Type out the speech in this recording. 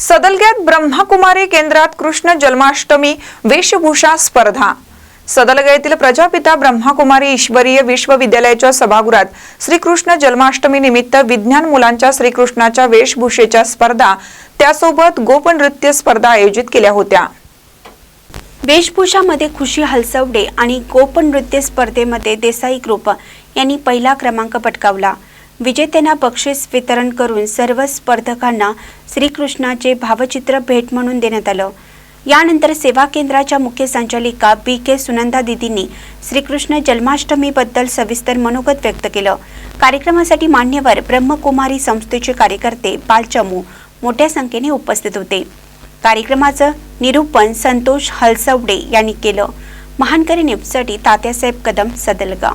सदलग्यात ब्रह्मकुमारी केंद्रात कृष्ण जन्माष्टमी वेशभूषा स्पर्धा. सदलगा येथील प्रजापिता ब्रह्मकुमारी ईश्वरीय विश्वविद्यालयाच्या सभागृहात श्रीकृष्ण जन्माष्टमी निमित्त विज्ञान मुलांच्या श्रीकृष्णाच्या वेशभूषेच्या स्पर्धा त्यासोबत गोपनृत्य स्पर्धा आयोजित केल्या होत्या. वेशभूषामध्ये खुशी हलसवडे आणि गोपनृत्य स्पर्धेमध्ये देसाई ग्रुप यांनी पहिला क्रमांक पटकावला. विजेत्यांना बक्षीस वितरण करून सर्व स्पर्धकांना श्रीकृष्णाचे भावचित्र भेट म्हणून देण्यात आलं. यानंतर सेवा केंद्राच्या मुख्य संचालिका बी के सुनंदा दिदींनी श्रीकृष्ण जन्माष्टमीबद्दल सविस्तर मनोगत व्यक्त केलं. कार्यक्रमासाठी मान्यवर ब्रह्मकुमारी संस्थेचे कार्यकर्ते बालचमू मोठ्या संख्येने उपस्थित होते. कार्यक्रमाचं निरूपण संतोष हलसवडे यांनी केलं. महानकरी न्यूजसाठी तात्यासाहेब कदम सदलगा.